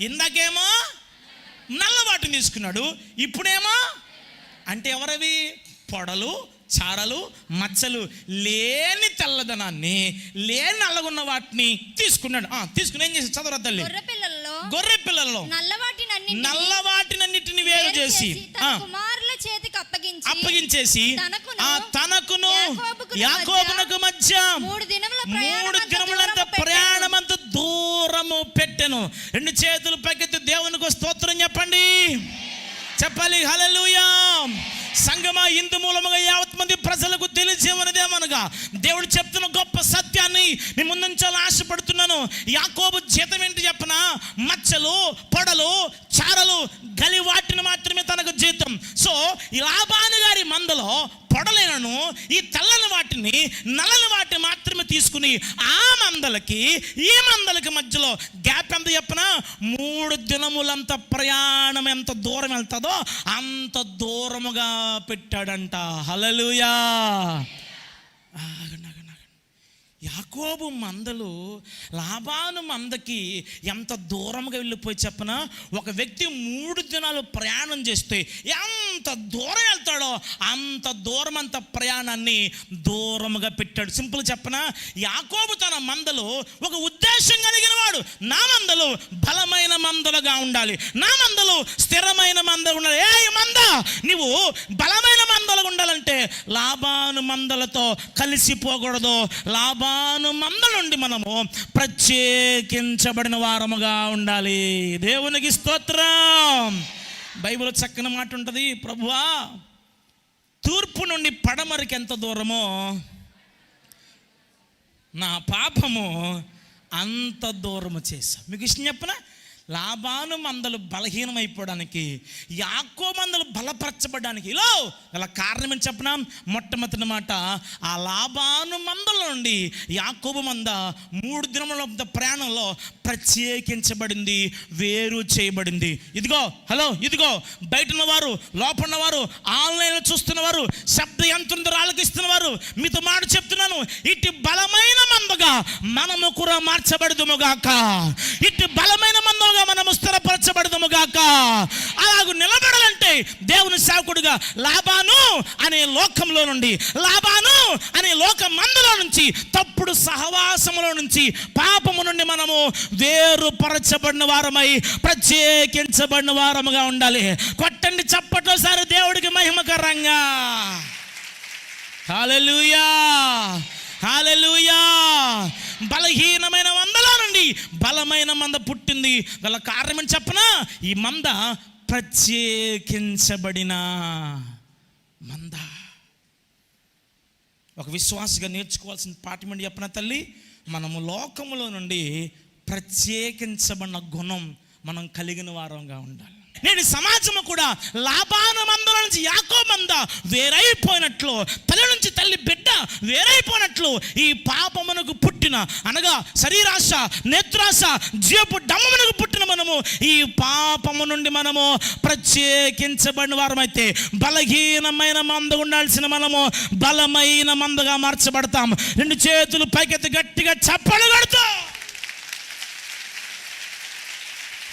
ఇందాకేమో నల్ల వాటిని తీసుకున్నాడు ఇప్పుడేమో అంటే ఎవరవి? పొడలు చారలు మచ్చలు లేని తెల్లదనాన్ని లేని నల్లగున్న వాటిని తీసుకున్నాడు. ఆ, తీసుకుని ఏం చేసి చదవరా తల్లి? గొర్రె పిల్లల్లో నల్లవాటినన్నింటినీ నల్ల వాటినన్నిటిని వేరు చేసి కుమారుల చేతికి అప్పగించి అప్పగించేసి తనకును, ఆ తనకును యాకోబుకును యాకోబునకు మధ్య మూడు దినముల ప్రయాణమంత దూరము పెట్టెను. రెండు చేతులు పైకెత్తి దేవునికి స్తోత్రం చెప్పండి. చెప్పాలి హలలుయా సంగమా ఇందు మూలముగా యావత్ మంది ప్రజలకు తెలిసేమనదేమనగా దేవుడు చెప్తున్న గొప్ప వాక్యాన్ని మీ ముందుంచాలని ఆశపడుతున్నాను. యాకోబు జీతం ఏంటి చెప్పనా? మచ్చలు పొడలు చారలు గలి వాటిని మాత్రమే తనకు జీతం. సో లాభాను గారి మందలో పొడలేనను ఈ తెల్లని వాటిని నల్లని వాటిని మాత్రమే తీసుకుని ఆ మందలకి ఈ మందలకి మధ్యలో గ్యాప్ ఎంత చెప్పనా? మూడు దినములంత ప్రయాణం ఎంత దూరం వెళ్తుందో అంత దూరముగా పెట్టాడంట. హలలుయా ఆగండి. యాకోబు మందలు లాభాను మందకి ఎంత దూరంగా వెళ్ళిపోయి చెప్పినా? ఒక వ్యక్తి మూడు దినాలు ప్రయాణం చేస్తే ఎంత ఎంత దూరం వెళ్తాడో అంత దూరం అంత ప్రయాణాన్ని దూరముగా పెట్టాడు. సింపుల్ చెప్పనా? యాకోబు తన మందలు ఒక ఉద్దేశం కలిగిన వాడు. నా మందలు బలమైన మందలుగా ఉండాలి. నా మందలు స్థిరమైన మందలు ఉండాలి. ఏ మంద నువ్వు బలమైన మందలు ఉండాలంటే లాభాను మందలతో కలిసిపోకూడదు లాభాను మందలుండి మనము ప్రత్యేకించబడిన వారముగా ఉండాలి. దేవునికి స్తోత్రం. బైబిల్ చక్కని మాట ఉంటుంది ప్రభువా తూర్పు నుండి పడమరికి ఎంత దూరమో నా పాపము అంత దూరము చేశా. మీకు ఇష్టం చెప్పనా? లాభాను మందలు బలహీనమైపోవడానికి యాకో మందలు బలపరచబడడానికి. ఇలా గల కారణం ఏం చెప్పిన? మొట్టమొదటి మాట ఆ లాభాను మందల నుండి యాకోబు మంద మూడు దినముల ప్రయాణంలో ప్రత్యేకించబడింది వేరు చేయబడింది. ఇదిగో హలో ఇదిగో బయట ఉన్నవారు లోపల ఉన్నవారు ఆన్లైన్లో చూస్తున్నవారు శబ్ద యంత్రంతో ఆలకిస్తున్నవారు మీతో మాట చెప్తున్నాను. ఇటు బలమైన మందగా మనము కూడా మార్చబడదుము గాక. ఇటు బలమైన మందగా మనము స్థిరపరచబడదుము గాక. అలాగూ నిలబడాలంటే దేవుని సేవకుడుగా లాభాను అనే లోకంలో నుండి లాభాను అనే లోక మందులో నుంచి తప్పుడు సహవాసములో నుంచి పాపము నుండి మనము వేరుపరచబడిన వారమై ప్రత్యేకించబడిన వారముగా ఉండాలి. కొట్టండి చప్పట్లో సారి దేవుడికి మహిమకరంగా హాలెలూయా హాలెలూయా బలహీనమైన మందలో నుండి బలమైన మంద పుట్టింది. గల కారణం చెప్పనా? ఈ మంద ప్రత్యేకించబడిన మంద. ఒక విశ్వాసగా నేర్చుకోవాల్సిన పాఠం ఏంటి చెప్పిన తల్లి? మనము లోకములో నుండి ప్రత్యేకించబడిన గుణం మనం కలిగిన వారంగా ఉండాలి. నేడు సమాజము కూడా లాభాన మందల నుంచి యాకో మంద వేరైపోయినట్లు తల్లి నుంచి తల్లి బిడ్డ వేరైపోయినట్లు ఈ పాపమునకు పుట్టిన అనగా శరీరాశ నేత్రాశ జీవపు డమ్మమునకు పుట్టిన మనము ఈ పాపము నుండి మనము ప్రత్యేకించబడిన వారమైతే బలహీనమైన మంద ఉండాల్సిన మనము బలమైన మందగా మార్చబడతాం. రెండు చేతులు పైకెత్తి గట్టిగా చప్పలు కడతాం.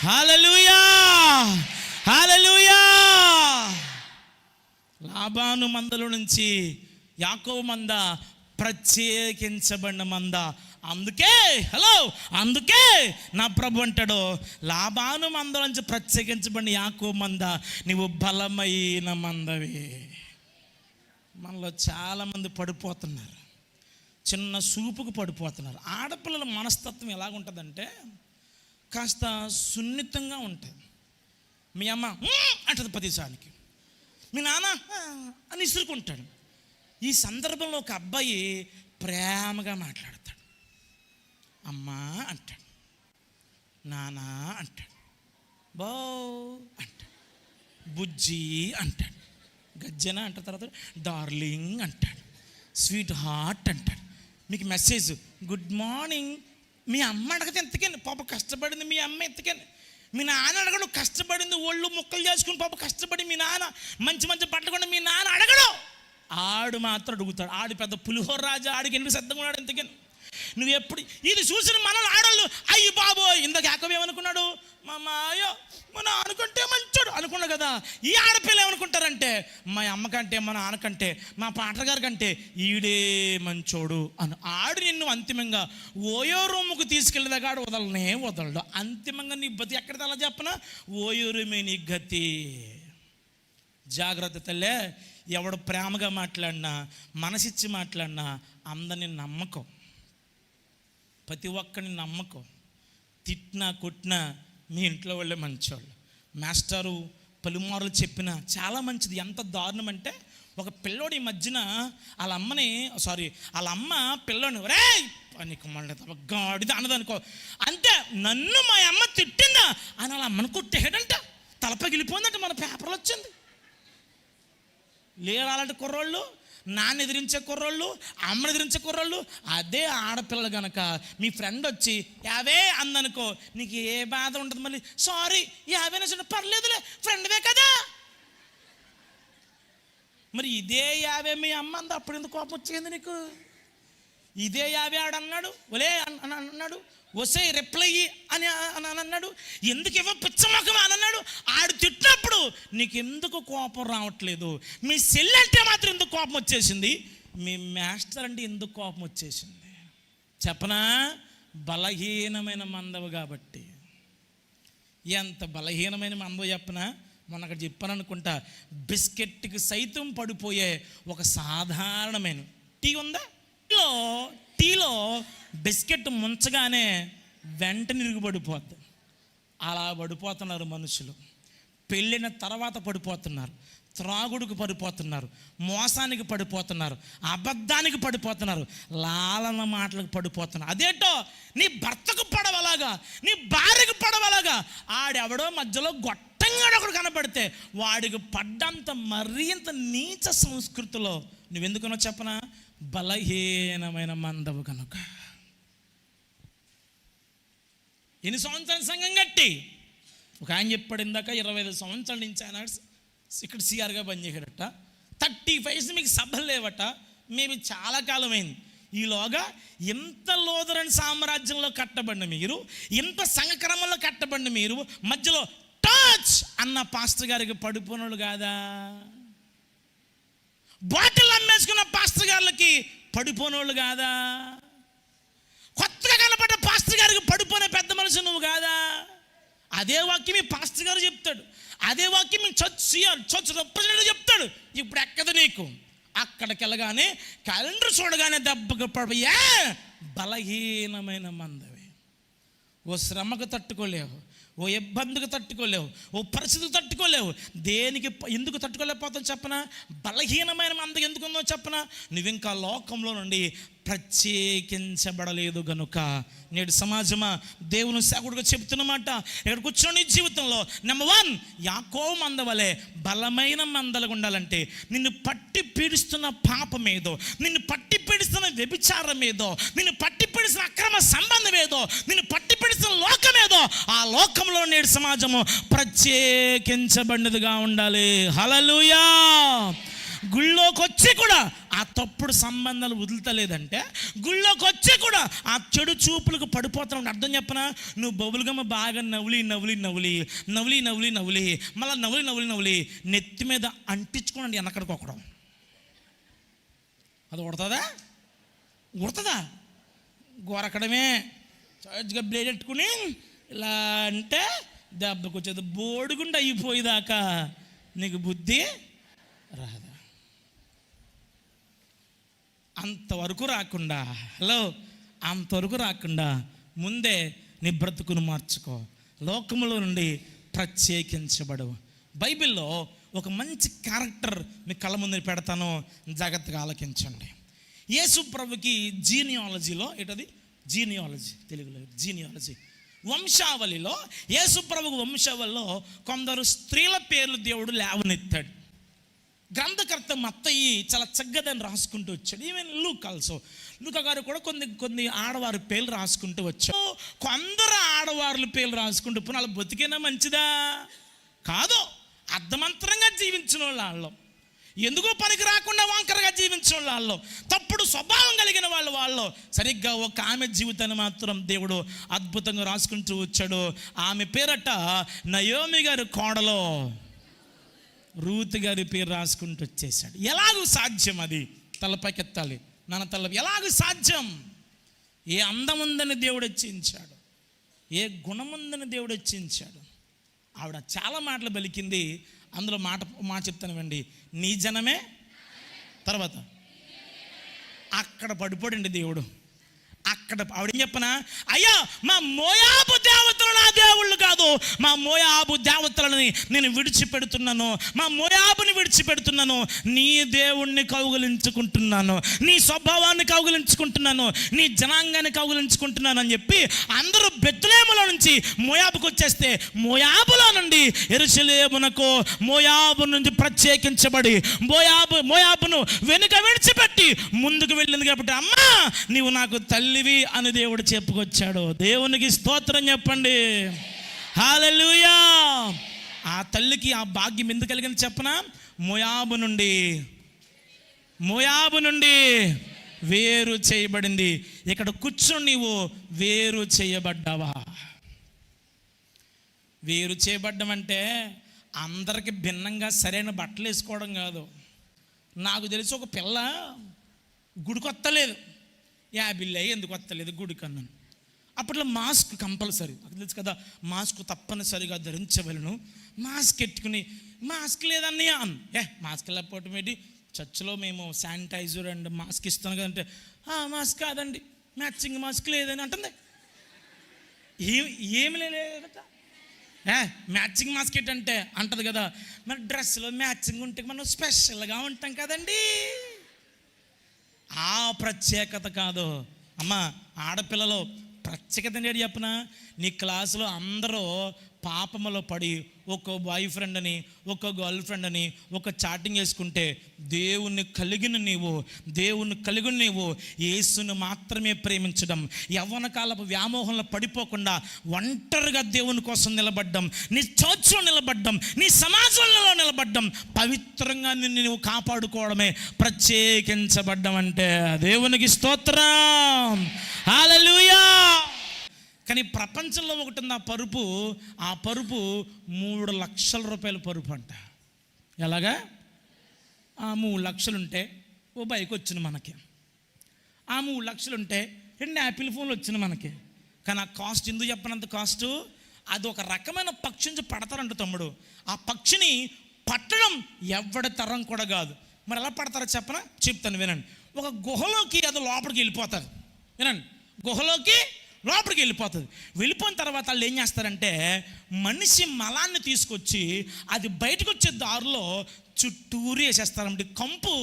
హాలలుయా హాలలుయా లాభాను మందల నుంచి యాకో మంద ప్రత్యేకించబడిన మంద అందుకే హలో అందుకే నా ప్రభు అంటాడు లాభాను మందల నుంచి ప్రత్యేకించబడిన యాకో మంద నువ్వు బలమైన మందవి. మనలో చాలామంది పడిపోతున్నారు. చిన్న సూపుకు పడిపోతున్నారు. ఆడపిల్లల మనస్తత్వం ఎలాగుంటుందంటే కాస్త సున్నితంగా ఉంటుంది మీ అమ్మ అంటది ప్రతిసానికి మీ నాన్న అని ఇసురుకుంటాడు. ఈ సందర్భంలో ఒక అబ్బాయి ప్రేమగా మాట్లాడతాడు. అమ్మా అంటాడు. నానా అంటాడు. బో అంటాడు. బుజ్జి అంటాడు. గజ్జన అంటారు తర్వాత డార్లింగ్ అంటాడు. స్వీట్ హార్ట్ అంటాడు. మీకు మెసేజ్ గుడ్ మార్నింగ్. మీ అమ్మ అడగతే ఎంతకండి పాప కష్టపడింది మీ అమ్మ ఎంతకండి మీ నాన్న అడగడు కష్టపడింది ఒళ్ళు ముక్కలు చేసుకుని పాప కష్టపడి మీ నాన్న మంచి మంచి పట్టకుండా మీ నాన్న అడగడు. ఆడు మాత్రం అడుగుతాడు. ఆడు పెద్ద పులిహోర రాజా ఆడికి ఎందుకు సిద్ధంగా ఉన్నాడు ఎంతకని నువ్వు ఎప్పుడు ఇది చూసిన మనల్ని ఆడళ్ళు అయ్యి బాబో ఇందాక యాకబ్ ఏమనుకున్నాడు? మా మాయో మన అనుకుంటే మంచోడు అనుకున్నా కదా. ఈ ఆడపిల్ల ఏమనుకుంటారంటే మా అమ్మకంటే మా నాన్నకంటే మా పాటగారి కంటే ఈడే మంచోడు అని. ఆడు నిన్ను అంతిమంగా ఓయో రూముకు తీసుకెళ్ళేదాకా ఆడు వదలనే వదలడు. అంతిమంగా నీ బతి ఎక్కడ అలా చెప్పనా? ఓయో రూమే నీ గతి. జాగ్రత్త తల్లే ఎవడు ప్రేమగా మాట్లాడినా మనసిచ్చి మాట్లాడినా అందరిని నమ్మకం. ప్రతి ఒక్కరిని నమ్మకం. తిట్టినా కొట్టినా మీ ఇంట్లో వాళ్ళే మంచోళ్ళు. మాస్టారు పలుమారులు చెప్పిన చాలా మంచిది. ఎంత దారుణం అంటే ఒక పిల్లోడు ఈ మధ్యన వాళ్ళ అమ్మని సారీ వాళ్ళ అమ్మ పిల్లోని రే నీకు మళ్ళీ గాడిది అన్నదనుకో. అంతే నన్ను మా అమ్మ తిట్టిందా? అని వాళ్ళ అమ్మను కొట్టేయడంట తల పగిలిపోయిందంట మన పేపర్లో వచ్చింది. లేరు అలాంటి కుర్రోళ్ళు నాన్న ఎదిరించే కుర్రోళ్ళు అమ్మని ఎదిరించే కుర్రోళ్ళు అదే ఆడపిల్లలు గనక మీ ఫ్రెండ్ వచ్చి యావే అందనుకో నీకు ఏ బాధ ఉంటుంది మళ్ళీ? సారీ యావే సరే పర్లేదులే ఫ్రెండ్వే కదా. మరి ఇదే యావే మీ అమ్మ అంది అప్పుడు ఎందుకు కోపం వచ్చింది నీకు? ఇదే యావే ఆడన్నాడు ఒలే అన్నాడు వసే రిప్లై అని అని అన్నాడు. ఎందుకు ఇవ్వ పిచ్చమొఖం అని అన్నాడు. ఆడు తిట్టినప్పుడు నీకు ఎందుకు కోపం రావట్లేదు? మీ సెల్ అంటే మాత్రం ఎందుకు కోపం వచ్చేసింది? మీ మాస్టర్ అంటే ఎందుకు కోపం వచ్చేసింది? చెప్పనా? బలహీనమైన మందవు కాబట్టి. ఎంత బలహీనమైన మందవు చెప్పనా? మొన్న అక్కడ చెప్పాను అనుకుంటా బిస్కెట్కి సైతం పడిపోయే ఒక సాధారణమైన టీ ఉందా? టీలో బిస్కెట్ ముంచగానే వెంటనే ఇరుగుబడిపోద్ది అలా పడిపోతున్నారు మనుషులు. పెళ్ళిన తర్వాత పడిపోతున్నారు. త్రాగుడుకు పడిపోతున్నారు. మోసానికి పడిపోతున్నారు. అబద్ధానికి పడిపోతున్నారు. లాలన మాటలకు పడిపోతున్నారు. అదేంటో? నీ భర్తకు పడవలాగా నీ భార్యకు పడవలాగా. ఆడెవడో మధ్యలో గొట్టంగా ఒకడు కనపడితే వాడికి పడ్డంత మరింత నీచ సంస్కృతిలో నువ్వెందుకునో చెప్పనా? బలహీనమైన మందవు కనుక. ఎన్ని సంవత్సరాల సంఘం కట్టి? ఒక ఆయన చెప్పాడు ఇందాక ఇరవై ఐదు సంవత్సరాల నుంచి ఆయన ఇక్కడ సిఆర్గా పనిచేసాడట థర్టీ ఫైవ్స్ మీకు సభలు లేవట. మేబీ చాలా కాలమైంది. ఈలోగా ఇంత లోదరని సామ్రాజ్యంలో కట్టబడిన మీరు ఇంత సంఘక్రమంలో కట్టబడిన మీరు మధ్యలో టచ్ అన్న పాస్టర్ గారికి పడిపోనోళ్ళు కాదా? బాటిల్ వేసుకున్న పాస్టర్ గారికి పడిపోనోళ్ళు కాదా? కొత్తగా కనపడ్డ పాస్టర్ గారికి పడిపోనే పెద్ద మనిషి నువ్వు కాదా? అదే వాక్యం మీ పాస్టర్ గారు చెప్తాడు. అదే వాక్యం మీ చర్చ్ సిఆర్ చర్చ్ రిప్రజెంటేటివ్ చెప్తాడు. ఇప్పుడు ఎక్కదు నీకు. అక్కడికి వెళ్ళగానే క్యాలెండర్ చూడగానే దెబ్బకు పడిపోయా బలహీనమైన మందవి. ఓ శ్రమకు తట్టుకోలేవు. ఓ ఇబ్బందికి తట్టుకోలేవు ఓ పరిస్థితికి తట్టుకోలేవు. దేనికి ఎందుకు తట్టుకోలేకపోతాం చెప్పనా? బలహీనమైన మందకి ఎందుకుందో చెప్పనా? నువ్వు ఇంకా లోకంలో నుండి ప్రత్యేకించబడలేదు గనుక. నేడు సమాజమా దేవుని సేవకుడుగా చెప్తున్నమాట ఇక్కడ కూర్చొని జీవితంలో నెంబర్ వన్ యాకో మందవలే బలమైన మందలు ఉండాలంటే నిన్ను పట్టి పీడిస్తున్న పాపం ఏదో నిన్ను పట్టి పీడిస్తున్న వ్యభిచారం ఏదో నిన్ను పట్టి పీడిస్తున్న అక్రమ సంబంధం ఏదో నిన్ను పట్టి పీడిస్తున్న లోకం ఏదో ఆ లోకంలో నేడు సమాజము ప్రత్యేకించబడినదిగా ఉండాలి. హలలుయా గుళ్ళోకి వచ్చి కూడా ఆ తప్పుడు సంబంధాలు వదులుతలేదంటే గుళ్ళోకి వచ్చి కూడా ఆ చెడు చూపులకు పడిపోతున్నావు. అర్థం చెప్పనా? నువ్వు బబులుగమ్మ బాగా నవ్వులి నవ్వులి నవ్వులి నవ్వులి నవ్వులి నవ్వులి మళ్ళీ నవ్వులి నవ్వులి నవ్వులి నెత్తి మీద అంటించుకోండి వెనకడికి ఒకడం అది ఉడతదా? ఉడతదా? గోరకడమే. చార్జ్గా బ్లేడ్ పెట్టుకుని ఇలా అంటే దెబ్బకు వచ్చేది బోడిగుండా అయిపోయేదాకా నీకు బుద్ధి రాదా? అంతవరకు రాకుండా హలో అంతవరకు రాకుండా ముందే నీ బ్రతుకును మార్చుకో. లోకములో నుండి ప్రత్యేకించబడు బైబిల్లో ఒక మంచి క్యారెక్టర్ మీ కళ్ళ ముందు పెడతాను జాగ్రత్తగా ఆలకించండి. యేసు ప్రభుకి జీనియాలజీలో ఏంటది? జీనియాలజీ తెలుగులో జీనియాలజీ. వంశావళిలో యేసుప్రభు వంశావళిలో కొందరు స్త్రీల పేర్లు దేవుడు లేవనెత్తాడు. గ్రంథకర్త మత్తయి చాలా చక్కదని రాసుకుంటూ వచ్చాడు. Even Luke also. లూక గారు కూడా కొన్ని కొన్ని ఆడవారి పేర్లు రాసుకుంటూ వచ్చాడు కొందరు ఆడవార్ల పేర్లు రాసుకుంటూ పోనీ వాళ్ళు బతికేనా మంచిదా? కాదు. అర్ధమంతరంగా జీవించిన వాళ్ళు. ఎందుకో పనికి రాకుండా వంకరగా జీవించిన వాళ్ళు. తప్పుడు స్వభావం వాళ్ళు సరిగ్గా ఒక ఆమె జీవితాన్ని మాత్రం దేవుడు అద్భుతంగా రాసుకుంటూ వచ్చాడు. ఆమె పేరట నయోమి గారి కోడలో. రూత్ గారి పేరు రాసుకుంటూ వచ్చేసాడు ఎలాగూ సాధ్యం అది? తలపైకెత్తాలి. నాన్న తల ఎలాగూ సాధ్యం? ఏ అందం ఉందని దేవుడు హెచ్చించాడు. ఏ గుణం ఉందని దేవుడు హెచ్చించాడు. ఆవిడ చాలా మాటలు పలికింది అందులో మాట మాట చెప్తానండి నీ జనమే? తర్వాత. అక్కడ పడిపోడండి దేవుడు. అక్కడ ఆవిడ ఏం చెప్పనా? అయ్యా మా మోయాబు దేవతలు నా దేవుళ్ళు కాదు. మా మోయాబు దేవతలని నేను విడిచిపెడుతున్నాను. మా మోయాబుని విడిచిపెడుతున్నాను. నీ దేవుణ్ణి కౌగులించుకుంటున్నాను. నీ స్వభావాన్ని కౌగులించుకుంటున్నాను. నీ జనాంగాన్ని కౌగులించుకుంటున్నాను అని చెప్పి అందరూ బెత్తులేములో నుంచి మోయాబుకు వచ్చేస్తే మోయాబులో నుండి ఎరుసలేమునకు మోయాబు నుంచి ప్రత్యేకించబడి మోయాబు మోయాబును వెనుక విడిచిపెట్టి ముందుకు వెళ్ళింది కాబట్టి అమ్మా నీవు నాకు తల్లి తల్లివి అని దేవుడు చెప్పుకొచ్చాడు. దేవునికి స్తోత్రం చెప్పండి. హాలూయా ఆ తల్లికి ఆ భాగ్యం ఎందుకు కలిగింది చెప్పనా? మోయాబు నుండి. మోయాబు నుండి వేరు చేయబడింది. ఇక్కడ కూర్చొని నీవు వేరు చేయబడ్డావా? వేరు చేయబడ్డం అంటే అందరికి భిన్నంగా సరైన బట్టలు వేసుకోవడం కాదు. నాకు తెలిసి ఒక పిల్ల గుడికొత్తలేదు. వస్తలేదు అయ్యి ఎందుకు వస్తలేదు గుడికి అన్నాను అప్పట్లో మాస్క్ కంపల్సరీ. నాకు తెలుసు కదా మాస్క్ తప్పనిసరిగా ధరించవలను. మాస్క్ ఎట్టుకుని మాస్క్ లేదన్నయ్య అన్. ఏ మాస్క్ లేకపోవటం ఏంటి? చర్చిలో మేము శానిటైజర్ అండ్ మాస్క్ ఇస్తాను కదంటే "ఆ, మాస్క్ కాదండి మ్యాచింగ్ మాస్క్ లేదని అంటుంది. ఏం ఏమి లేదు కదా ఏ మ్యాచింగ్ మాస్క్ ఏంటంటే అంటది కదా మరి డ్రెస్లో మ్యాచింగ్ ఉంటే మనం స్పెషల్గా ఉంటాం కదండీ. ప్రత్యేకత కాదు. అమ్మ ఆడపిల్లలు ప్రత్యేకత ఏంటి చెప్పిన? నీ క్లాసులో అందరూ పాపములో పడి ఒక బాయ్ ఫ్రెండ్ అని ఒక గర్ల్ ఫ్రెండ్ అని ఒక చాటింగ్ వేసుకుంటే దేవుణ్ణి కలిగిన నీవు దేవుణ్ణి కలిగిన నీవు యేసును మాత్రమే ప్రేమించడం యవ్వన కాలపు వ్యామోహంలో పడిపోకుండా ఒంటరిగా దేవుని కోసం నిలబడ్డం నీ చర్చ్లో నిలబడ్డం నీ సమాజంలో నిలబడ్డం పవిత్రంగా నిన్ను నువ్వు కాపాడుకోవడమే ప్రత్యేకించబడ్డం అంటే దేవునికి స్తోత్రం. హాలూయా కానీ ప్రపంచంలో ఒకటి ఉంది ఆ పరుపు. ఆ పరుపు మూడు లక్షల రూపాయల పరుపు అంట. ఎలాగా? ఆ మూడు లక్షలు ఉంటే ఓ బైక్ వచ్చింది మనకి. ఆ మూడు లక్షలు ఉంటే రెండు యాపిల్ ఫోన్లు వచ్చింది మనకి. కానీ ఆ కాస్ట్ ఎందుకు చెప్పనంత కాస్ట్? అది ఒక రకమైన పక్షి నుంచి పడతారంట తమ్ముడు. ఆ పక్షిని పట్టడం ఎవడి తరం కూడా కాదు. మరి ఎలా పడతారో చెప్పనా? చెప్తాను వినండి. ఒక గుహలోకి అది లోపలికి వెళ్ళిపోతుంది వినండి. గుహలోకి లోపలికి వెళ్ళిపోతుంది. వెళ్ళిపోయిన తర్వాత వాళ్ళు ఏం చేస్తారంటే మనిషి మలాన్ని తీసుకొచ్చి అది బయటకు వచ్చే దారిలో చుట్టూరు వేసేస్తారండి కంపు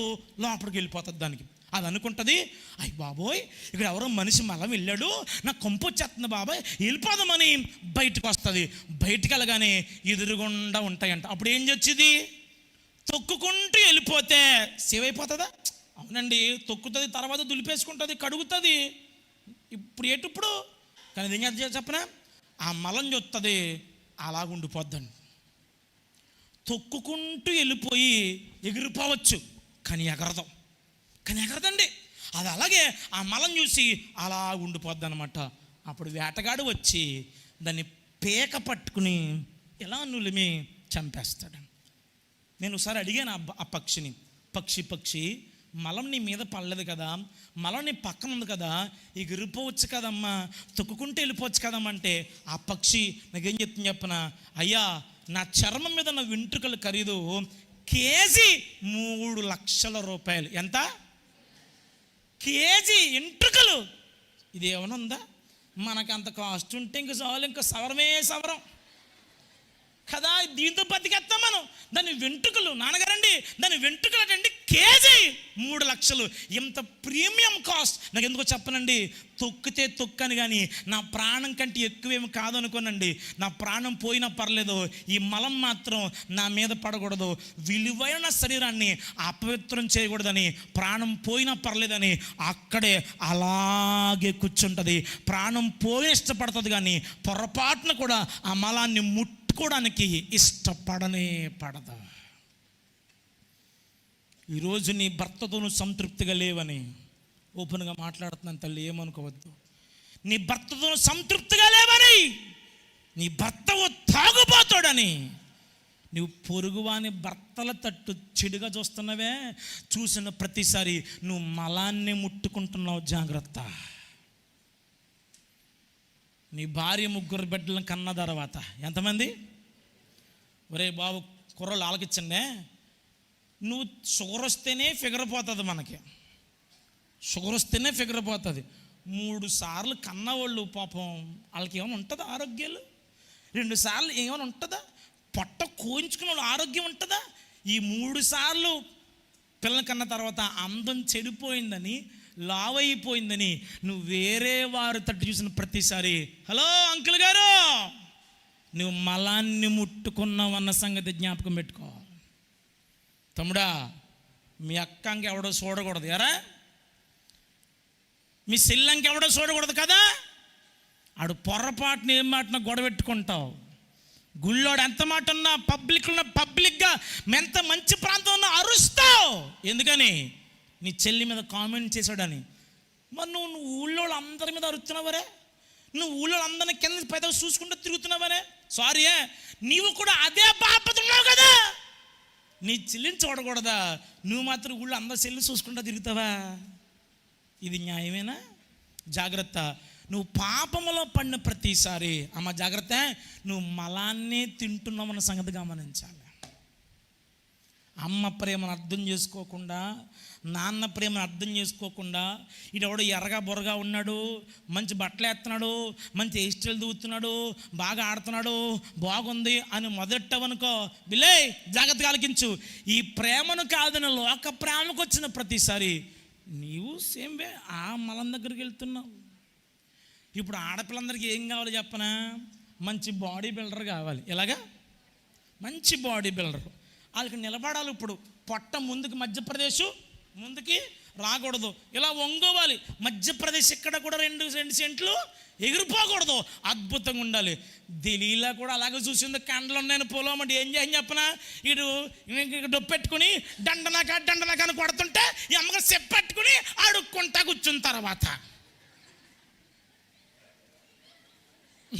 లోపలికి వెళ్ళిపోతుంది దానికి. అది అనుకుంటుంది అయ్య బాబోయ్ ఇక్కడ ఎవరో మనిషి మలం వెళ్ళాడు నా కంపు వచ్చేస్తుంది బాబాయ్ వెళ్ళిపోదామని బయటకు వస్తుంది. బయటికి వెళ్ళగానే ఎదురుగుండా ఉంటాయంట. అప్పుడు ఏం చచ్చింది? తొక్కుకుంటూ వెళ్ళిపోతే సేవ్ అయిపోతుందా అవునండి తొక్కుతుంది తర్వాత దులిపేసుకుంటుంది కడుగుతుంది. ఇప్పుడు ఎటుప్పుడు కానీ ఇది ఏం చేస్తుంది చెప్పనా? ఆ మలం చూస్తుంది అలాగుండిపోద్దండి తొక్కుకుంటూ వెళ్ళిపోయి ఎగిరిపోవచ్చు కానీ ఎగరదాం. కానీ ఎగరదండి. అది అలాగే ఆ మలం చూసి అలా ఉండిపోద్ది అనమాట అప్పుడు వేటగాడు వచ్చి దాన్ని పీక పట్టుకుని ఎలా నులిమి చంపేస్తాడు నేను ఒకసారి అడిగాను ఆ పక్షిని పక్షి పక్షి మలం నీ మీద పడలేదు కదా మలం నీ పక్కన ఉంది కదా ఎగిరిపోవచ్చు కదమ్మా తొక్కుకుంటే వెళ్ళిపోవచ్చు కదమ్మా అంటే ఆ పక్షి నాకేం చెప్తుంది చెప్పనా? అయ్యా నా చర్మం మీద నా వెంట్రుకలు ఖరీదు కేజీ మూడు లక్షల రూపాయలు. ఎంత? కేజీ ఎంట్రుకలు ఇది ఏమైనా ఉందా? మనకు అంత కాస్ట్ ఉంటే ఇంక చాలు ఇంకా సవరమే సవరం. కదా దీంతో బతికేస్తాం మనం. దాని వెంట్రుకలు నాన్నగారండి దాని వెంట్రుకలు అటండి కేజీ మూడు లక్షలు. ఇంత ప్రీమియం కాస్ట్. నాకు ఎందుకో చెప్పనండి తొక్కితే తొక్కని కానీ నా ప్రాణం కంటే ఎక్కువేమి కాదు అనుకోనండి నా ప్రాణం పోయినా పర్లేదు ఈ మలం మాత్రం నా మీద పడకూడదు. విలువైన శరీరాన్ని అపవిత్రం చేయకూడదని ప్రాణం పోయినా పర్లేదని అక్కడే అలాగే కూర్చుంటుంది. ప్రాణం పోయిన ఇష్టపడుతుంది కానీ పొరపాటున కూడా ఆ మలాన్ని పెట్టుకోవడానికి ఇష్టపడనే పడదు. ఈరోజు నీ భర్తతో నువ్వు సంతృప్తిగా లేవని ఓపెన్గా మాట్లాడుతున్నాను తల్లి ఏమనుకోవద్దు. నీ భర్తతో సంతృప్తిగా లేవని నీ భర్త తాగుపోతాడని నువ్వు పొరుగువాని భర్తల తట్టు చెడుగా చూస్తున్నవే? చూసిన ప్రతిసారి నువ్వు మలాన్ని ముట్టుకుంటున్నావు జాగ్రత్త. నీ భార్య ముగ్గురు బిడ్డలను కన్న తర్వాత. ఎంతమంది? ఒరే బాబు కుర్రలు ఆలకిచ్చండే. నువ్వు షుగర్ వస్తేనే ఫిగర్ పోతుంది మనకి. షుగర్ వస్తేనే ఫిగర్ పోతుంది. మూడు సార్లు కన్నవాళ్ళు పాపం వాళ్ళకి ఏమైనా ఉంటుందా ఆరోగ్యాలు? రెండు సార్లు ఏమైనా ఉంటుందా? పొట్ట కోయించుకున్న వాళ్ళు ఆరోగ్యం ఉంటుందా? ఈ మూడు సార్లు పిల్లల కన్న తర్వాత అందం చెడిపోయిందని లావైపోయిందని నువ్వు వేరే వారు తట్టు చూసిన ప్రతిసారి హలో అంకుల్ గారు! నువ్వు మలాన్ని ముట్టుకున్నావు అన్న సంగతి జ్ఞాపకం పెట్టుకో. తమ్ముడా మీ అక్క ఎవడో చూడకూడదు ఎరా? మీ సెల్లంకి ఎవడో చూడకూడదు కదా? ఆడు పొరపాటున ఏం మాటన గొడవెట్టుకుంటావు గుళ్ళోడు ఎంత మాట ఉన్నా పబ్లిక్లో పబ్లిక్గా ఎంత మంచి ప్రాంతం ఉన్నా అరుస్తావు. ఎందుకని? నీ చెల్లి మీద కామెంట్ చేశాడని. మరి నువ్వు నువ్వు ఊళ్ళో అందరి మీద అరుతున్నావరే నువ్వు ఊళ్ళో అందరిని కింద పెద్ద చూసుకుంటూ తిరుగుతున్నావనే సారీ నీవు కూడా అదే బాపతున్నావు కదా? నీ చెల్లిని చూడకూడదా? నువ్వు మాత్రం ఊళ్ళో అందరి చెల్లిని చూసుకుంటూ తిరుగుతావా? ఇది న్యాయమేనా? జాగ్రత్త. నువ్వు పాపములో పడిన ప్రతిసారి అమ్మ జాగ్రత్త నువ్వు మలాన్నే తింటున్నామన్న సంగతి గమనించాలి. అమ్మ ప్రేమను అర్థం చేసుకోకుండా నాన్న ప్రేమను అర్థం చేసుకోకుండా ఈడెవడో ఎర్రగా బొరగా ఉన్నాడు మంచి బట్టలు వేస్తున్నాడు మంచి హెయిర్ దూతున్నాడు బాగా ఆడుతున్నాడు బాగుంది అని మొదట్టవనుకో బిలే జాగ్రత్తగా కలిగించు ఈ ప్రేమను కాదని లోక ప్రేమకు వచ్చిన ప్రతిసారి నీవు సేమ్ వే ఆ మలం దగ్గరికి వెళ్తున్నావు. ఇప్పుడు ఆడపిల్లందరికీ ఏం కావాలి చెప్పనా? మంచి బాడీ బిల్డర్ కావాలి. ఎలాగా? మంచి బాడీ బిల్డర్. వాళ్ళకి నిలబడాలి ఇప్పుడు. పొట్ట ముందుకు మధ్యప్రదేశ్ ముందుకి రాకూడదు. ఇలా వంగోవాలి మధ్యప్రదేశ్ ఇక్కడ కూడా రెండు రెండు సెంట్లు ఎగిరిపోకూడదు. అద్భుతంగా ఉండాలి. దిలీలా కూడా అలాగే చూసింది. కండలు ఉన్నాయని పొలం అంటే ఏం చేయని చెప్పనా? ఇటు డొప్పెట్టుకుని దండనక దండనక అని కొడుతుంటే ఈ అమ్మగారు చెప్పెట్టుకుని అడుక్కుంటా కూర్చున్న తర్వాత.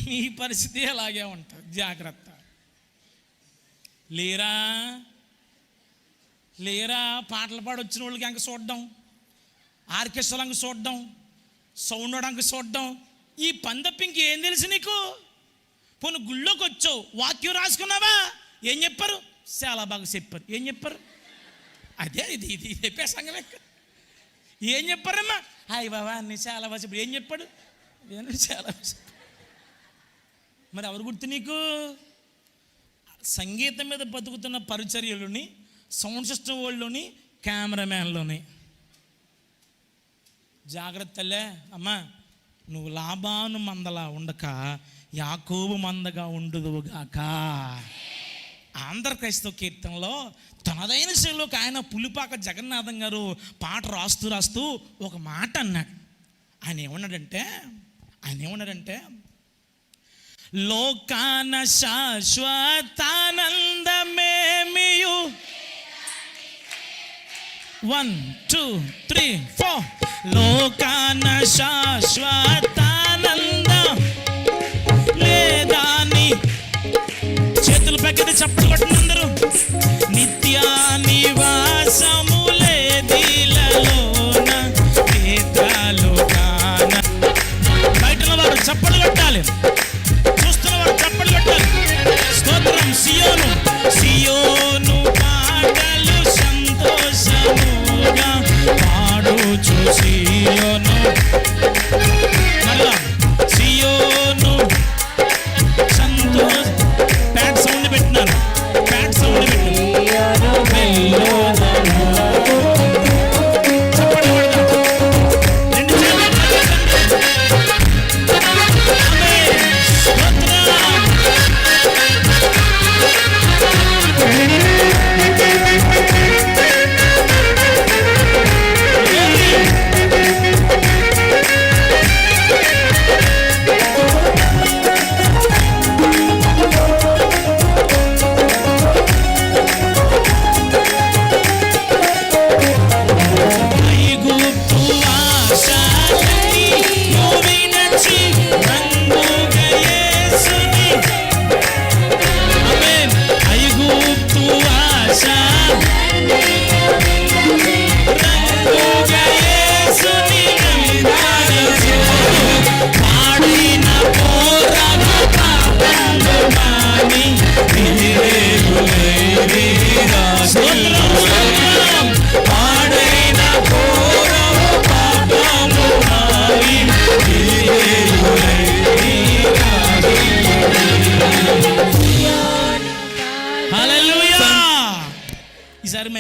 మీ పరిస్థితి అలాగే ఉంటుంది. జాగ్రత్త. లేరా? లేరా? పాటలు పాడొచ్చిన వాళ్ళకి అంక చూడడం. ఆర్కెస్ట్రాలంక చూడడం. సౌండ్ అంక చూడడం. ఈ పందప్పింకి ఏం తెలుసు నీకు? పోను గుళ్ళోకి వచ్చావు వాక్యం రాసుకున్నావా? ఏం చెప్పారు? చాలా బాగా చెప్పారు. ఏం చెప్పారు? అదే ఇది ఇది చెప్పే లెక్క ఏం చెప్పారమ్మా? హాయ్ బాబా అన్ని చాలా బాగా చెప్పాడు? ఏం చెప్పాడు? నేను చాలా బాగా చెప్పాడు. మరి ఎవరు గుర్తు నీకు? సంగీతం మీద బతుకుతున్న పరిచర్యలోని సౌండ్ సిస్టమ్ వాళ్ళలోని కెమెరామ్యాన్లోని. జాగ్రత్తలే అమ్మా నువ్వు లాభాను మందలా ఉండక యాకోబు మందగా ఉండుదువుగాక ఆంధ్ర క్రైస్తవ కీర్తనలో తనదైన శైలిలోకి ఆయన పులిపాక జగన్నాథం గారు పాట రాస్తూ రాస్తూ ఒక మాట అన్నాడు. ఆయన ఏమన్నాడంటే ఆయన ఏమన్నాడంటే లోకాన శాశ్వతానందమేమియు? వన్ టూ త్రీ ఫోర్ లోకాన శాశ్వతానంద. లేదాని చేతులు పక్కన చప్పట్లు కొట్టిన అందరూ నిత్య నివాసము లేదిలలోన గీతాలు గాన బయటన వారు చప్పట్లు కొట్టాలి. చూసి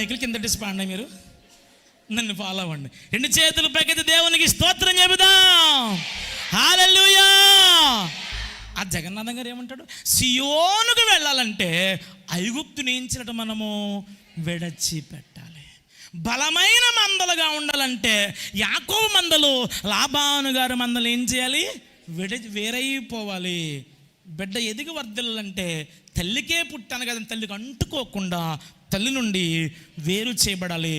ఈసారి కింద డిస్పాండ్ మీరు? నన్ను ఫాలో అవ్వండి. రెండు చేతులు పైకెత్తి దేవునికి స్తోత్రం చెబుదాం. హాలూయా ఆ జగన్నాథం గారు ఏమంటాడు? సియోనుకు వెళ్ళాలంటే ఐగుప్తుని ఏం మనము? విడచి పెట్టాలి బలమైన మందలుగా ఉండాలంటే యాకోబు మందలు లాభాను గారు మందలు ఏం చేయాలి? విడ వేరైపోవాలి. బిడ్డ ఎదిగి వర్ధిల్లాలంటే తల్లికే పుట్టాను కదా తల్లికి అంటుకోకుండా తల్లి నుండి వేరు చేయబడాలి.